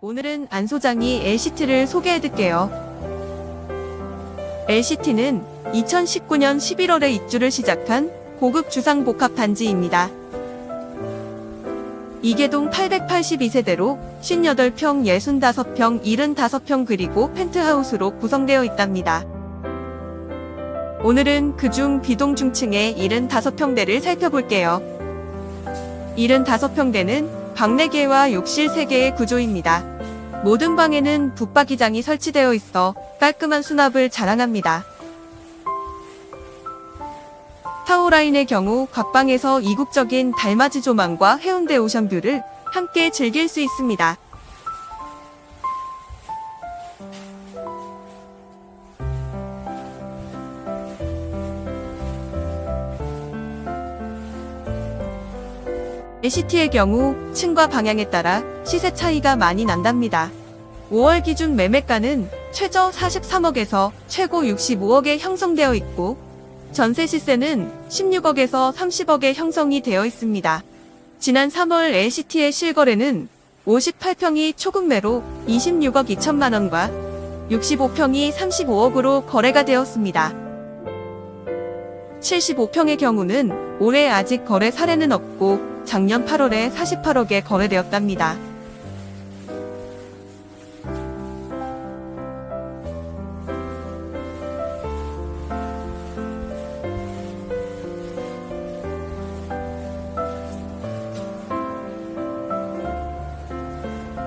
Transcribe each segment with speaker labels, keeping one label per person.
Speaker 1: 오늘은 안 소장이 LCT를 소개해드릴게요. LCT는 2019년 11월에 입주를 시작한 고급 주상 복합 단지입니다. 이계동 882세대로 58평, 65평, 75평 그리고 펜트하우스로 구성되어 있답니다. 오늘은 그중 비동 중층의 75평대를 살펴볼게요. 75평대는 방 4개와 욕실 3개의 구조입니다. 모든 방에는 붙박이장이 설치되어 있어 깔끔한 수납을 자랑합니다. 타워라인의 경우 곽방에서 이국적인 달맞이 조망과 해운대 오션뷰를 함께 즐길 수 있습니다. LCT의 경우 층과 방향에 따라 시세 차이가 많이 난답니다. 5월 기준 매매가는 최저 43억에서 최고 65억에 형성되어 있고 전세 시세는 16억에서 30억에 형성이 되어 있습니다. 지난 3월 LCT의 실거래는 58평이 초급매로 26억 2천만 원과 65평이 35억으로 거래가 되었습니다. 75평의 경우는 올해 아직 거래 사례는 없고 작년 8월에 48억에 거래되었답니다.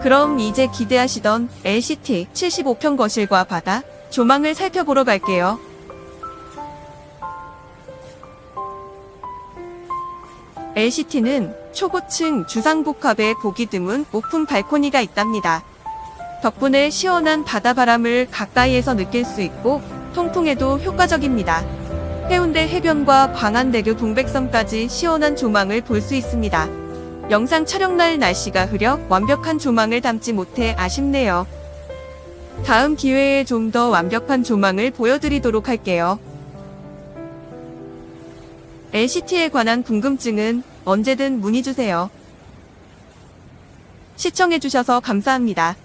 Speaker 1: 그럼 이제 기대하시던 LCT 75평 거실과 바다, 조망을 살펴보러 갈게요. LCT는 초고층 주상복합에 보기 드문 오픈 발코니가 있답니다. 덕분에 시원한 바다 바람을 가까이에서 느낄 수 있고 통풍에도 효과적입니다. 해운대 해변과 광안대교 동백섬까지 시원한 조망을 볼 수 있습니다. 영상 촬영날 날씨가 흐려 완벽한 조망을 담지 못해 아쉽네요. 다음 기회에 좀 더 완벽한 조망을 보여드리도록 할게요. LCT에 관한 궁금증은 언제든 문의주세요. 시청해주셔서 감사합니다.